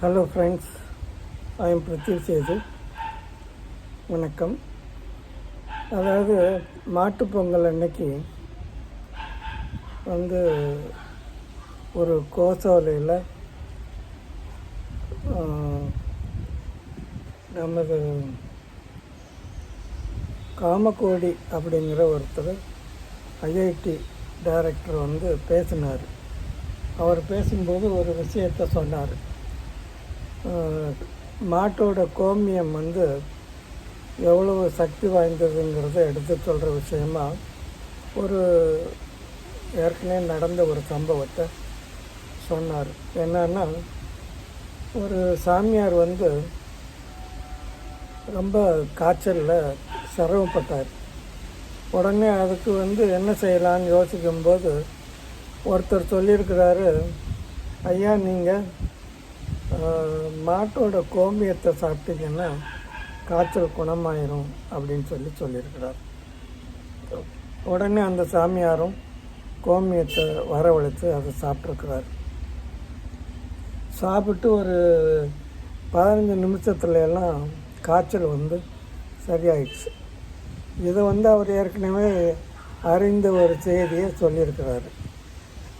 Hello friends I am Prithiv Sethu வணக்கம். அதாவது மாட்டுப் பொங்கல் அன்னைக்கு வந்து ஒரு கோசோலையில் நமது காமகோடி அப்படிங்கிற ஒருத்தர் ஐஐடி டைரக்டர் வந்து பேசினார். அவர் பேசும்போது ஒரு விஷயத்தை சொன்னார். மாட்டோட கோமியம் வந்து எவ்வளவு சக்தி வாய்ந்ததுங்கிறத எடுத்து சொல்கிற விஷயமா ஒரு ஏற்கனவே நடந்த ஒரு சம்பவத்தை சொன்னார். என்னன்னா ஒரு சாமியார் வந்து ரொம்ப காய்ச்சலில் சிரமப்பட்டார். உடனே அதுக்கு வந்து என்ன செய்யலான்னு யோசிக்கும்போது ஒருத்தர் சொல்லியிருக்கிறாரு ஐயா நீங்கள் மாட்டோட கோமியத்தை சாப்பிட்டீங்கன்னா காய்ச்சல் குணமாயிரும் அப்படின்னு சொல்லி சொல்லியிருக்கிறார். உடனே அந்த சாமியாரும் கோமியத்தை வரவழைத்து அதை சாப்பிட்ருக்கிறார் சாப்பிட்டு ஒரு பதினஞ்சு நிமிஷத்துல எல்லாம் காய்ச்சல் வந்து சரியாயிடுச்சு. இதை வந்து அவர் ஏற்கனவே அறிந்த ஒரு செய்தியை சொல்லியிருக்கிறாரு.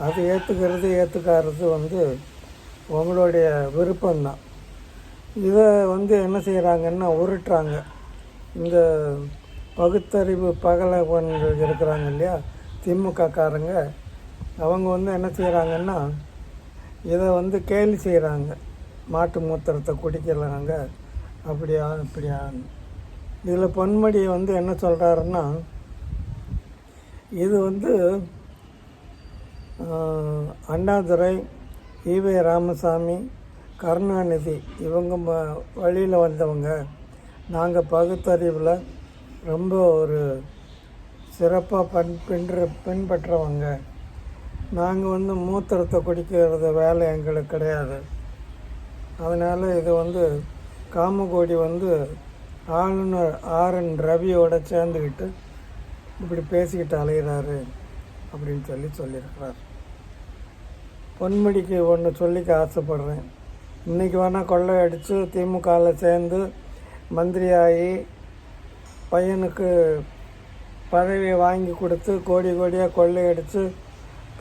அது ஏற்றுக்கிறது ஏற்றுக்காரது வந்து உங்களுடைய விருப்பம்தான். இதை வந்து என்ன செய்கிறாங்கன்னா உருட்டுறாங்க. இந்த பகுத்தறிவு பகலவன்கள் இருக்கிறாங்க இல்லையா திமுகக்காரங்க அவங்க வந்து என்ன செய்கிறாங்கன்னா இதை வந்து கேலி செய்கிறாங்க மாட்டு மூத்திரத்தை குடிக்கலாங்க அப்படியா இப்படியா இதில் பொன்மடி வந்து என்ன சொல்கிறாருன்னா இது வந்து அண்ணாதுரை ஈவே ராமசாமி கருணாநிதி இவங்க ம- வழியில் வந்தவங்க. நாங்கள் பகுத்தறிவில் ரொம்ப ஒரு சிறப்பாக பண் பின்ற பின்பற்றவங்க. நாங்கள் வந்து மூத்திரத்தை குடிக்கிறது வேலை எங்களுக்கு கிடையாது. அதனால் இது வந்து காமகோடி வந்து ஆளுநர் ஆர் என் ரவியோட சேர்ந்துக்கிட்டு இப்படி பேசிக்கிட்டு அலைகிறாரு அப்படின்னு சொல்லி சொல்லியிருக்கிறார். பொன்முடிக்கு ஒன்று சொல்லிக்க ஆசைப்படுறேன். இன்றைக்கி வேணால் கொள்ளை அடித்து திமுகவில் சேர்ந்து மந்திரி ஆகி பையனுக்கு பதவியை வாங்கி கொடுத்து கோடி கோடியாக கொள்ளையடித்து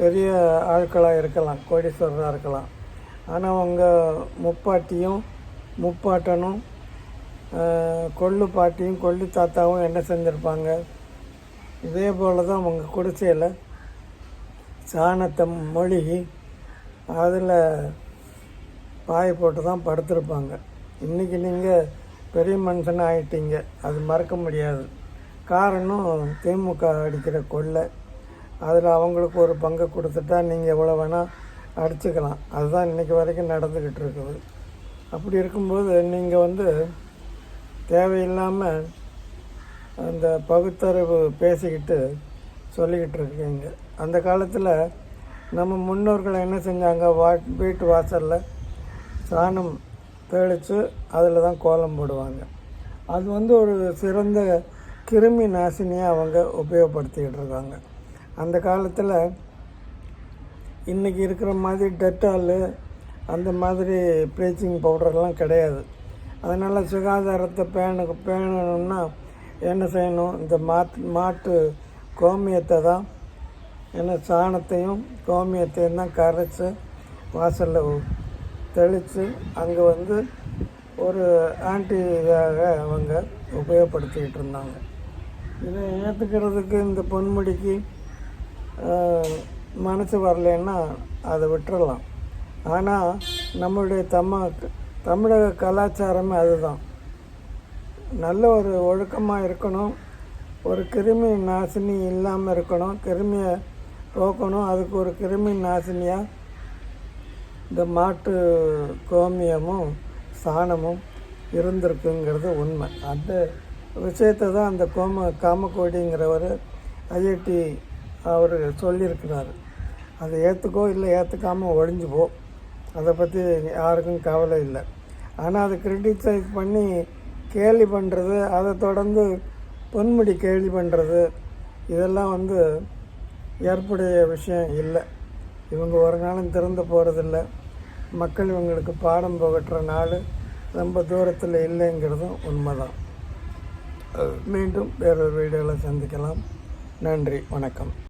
பெரிய ஆட்களாக இருக்கலாம் கோடீஸ்வரராக இருக்கலாம். ஆனால் உங்கள் முப்பாட்டியும் முப்பாட்டனும் கொள்ளு பாட்டியும் கொள்ளு தாத்தாவும் என்ன செஞ்சுருப்பாங்க? இதே போல் தான் உங்கள் குடிசையில் சாணத்தை மொழிகி அதில் பாய போட்டு தான் படுத்திருப்பாங்க. இன்றைக்கி நீங்கள் பெரிய மனுஷன் ஆகிட்டீங்க அது மறக்க முடியாது. காரணம் திமுக அடிக்கிற கொள்ளை. அதில் அவங்களுக்கு ஒரு பங்கை கொடுத்துட்டா நீங்கள் எவ்வளோ வேணால் அடிச்சுக்கலாம். அதுதான் இன்றைக்கி வரைக்கும் நடந்துக்கிட்டு இருக்குது. அப்படி இருக்கும்போது நீங்கள் வந்து தேவையில்லாமல் அந்த பகுத்தறிவு பேசிக்கிட்டு சொல்லிக்கிட்டு இருக்கீங்க. அந்த காலத்தில் நம்ம முன்னோர்கள் என்ன செஞ்சாங்க? வா வீட்டு வாசலில் சாணம் தெளித்து அதில் தான் கோலம் போடுவாங்க. அது வந்து ஒரு சிறந்த கிருமி நாசினியாக அவங்க உபயோகப்படுத்திக்கிட்டு இருக்காங்க. அந்த காலத்தில் இன்றைக்கி இருக்கிற மாதிரி டெட்டாலு அந்த மாதிரி ப்ளீச்சிங் பவுடர்லாம் கிடையாது. அதனால் சுகாதாரத்தை பேண பேணணும்னா என்ன செய்யணும்? இந்த மாட்டு மாட்டு கோமியத்தை தான் ஏன்னா சாணத்தையும் கோமியத்தையும் தான் கரைச்சி வாசலில் தெளித்து அங்கே வந்து ஒரு ஆன்டியாக அவங்க உபயோகப்படுத்திக்கிட்டு இருந்தாங்க. இதை ஏற்றுக்கிறதுக்கு இந்த பொன்முடிக்கு மனசு வரலைன்னா அதை விட்டுறலாம். ஆனால் நம்மளுடைய தம்ம தமிழக கலாச்சாரமே அதுதான். நல்ல ஒரு ஒழுக்கமாக இருக்கணும். ஒரு கிருமி நாசினி இல்லாமல் இருக்கணும். கிருமியை போக்கணும். அதுக்கு ஒரு கிருமி நாசினியாக இந்த மாட்டு கோமியமும் சாணமும் இருந்திருக்குங்கிறது உண்மை. அந்த விஷயத்தை தான் அந்த கோம காமக்கோடிங்கிறவர் ஐஐடி அவர் சொல்லியிருக்கிறார். அதை ஏற்றுக்கோ இல்லை ஏற்றுக்காமல் ஒழிஞ்சு போ. அதை பற்றி யாருக்கும் கவலை இல்லை. ஆனால் அதை கிரிட்டிசைஸ் பண்ணி கேலி பண்ணுறது அதை தொடர்ந்து பொன்முடி கேலி பண்ணுறது இதெல்லாம் வந்து ஏற்புடைய விஷயம் இல்லை. இவங்க ஒரு நாளும் திறந்து போகிறதில்ல மக்கள் இவங்களுக்கு பாடம் புகட்டுற நாள் ரொம்ப தூரத்தில் இல்லைங்கிறதும் உண்மைதான். மீண்டும் வேறொரு வீடியோவில் சந்திக்கலாம். நன்றி வணக்கம்.